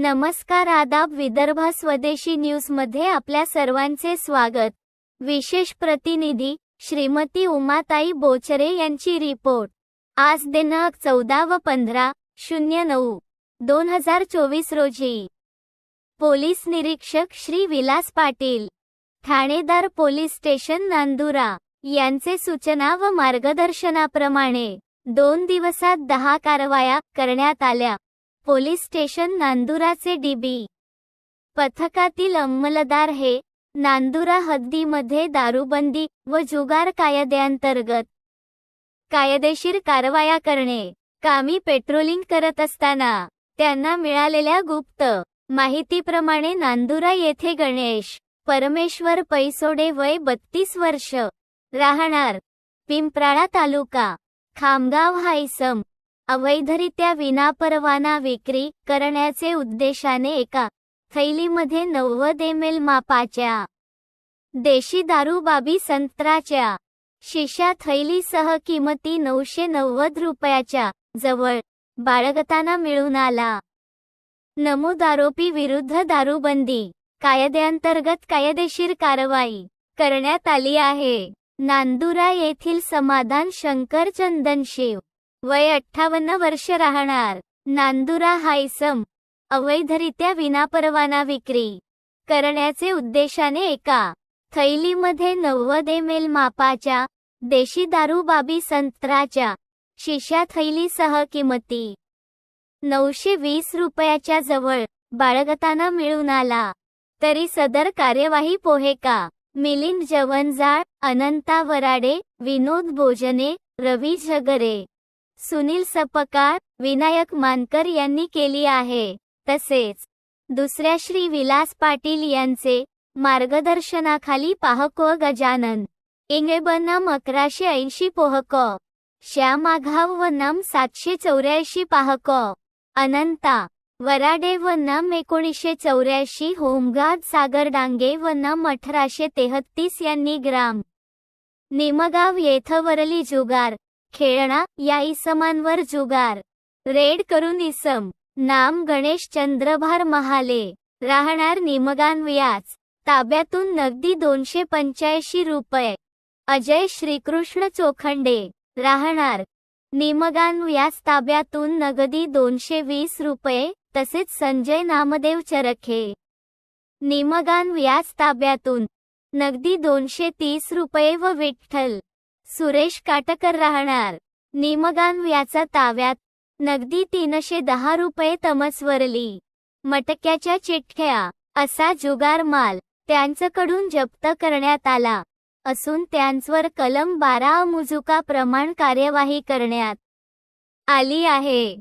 नमस्कार आदाब विदर्भ स्वदेशी न्यूजमध्ये आपल्या सर्वांचे स्वागत. विशेष प्रतिनिधी श्रीमती उमाताई बोचरे यांची रिपोर्ट. आज दिनांक चौदा व पंधरा शून्य नऊ दोन हजार चोवीस रोजी. पोलीस निरीक्षक श्री विलास पाटील ठाणेदार पोलीस स्टेशन नांदुरा यांचे सूचना व मार्गदर्शनाप्रमाणे दोन दिवसात दहा कारवाया करण्यात आल्या. पोलीस स्टेशन नांदुराचे डीबी. पथकातील अंमलदार हे नांदुरा हद्दीमध्ये दारूबंदी व जुगार कायद्यांतर्गत कायदेशीर कारवाया करणे कामी पेट्रोलिंग करत असताना त्यांना मिळालेल्या गुप्त माहितीप्रमाणे नांदुरा येथे गणेश परमेश्वर पैसोडे वय बत्तीस वर्ष राहणार पिंपराळा तालुका खामगाव हायसम. अवैधरित्या विनापरवाना विक्री करण्याचे उद्देशाने एका थैलीमध्ये नव्वद एम एल मापाच्या देशी दारू बाबी संत्राच्या शिशा थैलीसह किमती नऊशे नव्वद रुपयाच्या जवळ बाळगताना मिळून आला. नमूद आरोपी विरुद्ध दारूबंदी कायद्यांतर्गत कायदेशीर कारवाई करण्यात आली आहे. नांदुरा येथील समाधान शंकर चंदनशिव वय अठ्ठावन्न वर्ष राहणार. नांदुरा हायसम. अवैधरित्या विनापरवाना विक्री. करण्याचे उद्देशाने एका. थैलीमध्ये नव्वद एम एल मापाच्या. देशी दारू बाबी संत्राच्या. शिशा थैलीसह किमती. नऊशे वीस रुपयाच्या जवळ. बाळगताना मिळून आला. तरी सदर कार्यवाही पोहेका मिलिंद जवंजाळ अनंता वराडे विनोद भोजने रवी झगरे. सुनील सपकाळ विनायक मानकर यांनी केली आहे. तसेच दुसऱ्या श्री विलास पाटील यांचे मार्गदर्शनाखाली पाहको गजानन इंगेबनाम अकराशे ऐंशी पोहक श्यामाघाव व नम सातशे चौऱ्याऐंशी पाहक अनंता वराडे व नम एकोणीसशे चौऱ्याऐंशी होमगाद सागर डांगे व नम अठराशे तेहत्तीस यांनी ग्राम निमगाव येथं वरली जुगार खेळणा या इसमांवर जुगार. रेड करून इसम. नाम गणेश चंद्रभार महाले. राहणार निमगान व्याज. ताब्यातून नगदी दोनशे पंच्याऐंशी रुपये. अजय श्रीकृष्ण चोखंडे. राहणार. निमगान व्यास ताब्यातून नगदी दोनशे वीस रुपये तसेच संजय नामदेव चरखे. निमगान व्यास ताब्यातून. नगदी दोनशे तीस रुपये व विठ्ठल. सुरेश काटकर राहणार. निमगान याचा ताव्यात. नगदी तीनशे दहा रुपये तमसवरली. मटक्याच्या चिठ्ठ्या. असा जुगार माल. त्यांच्याकडून जप्त करण्यात आला. असून त्यांचवर कलम बारा मुजुका प्रमाण कार्यवाही करण्यात आली आहे.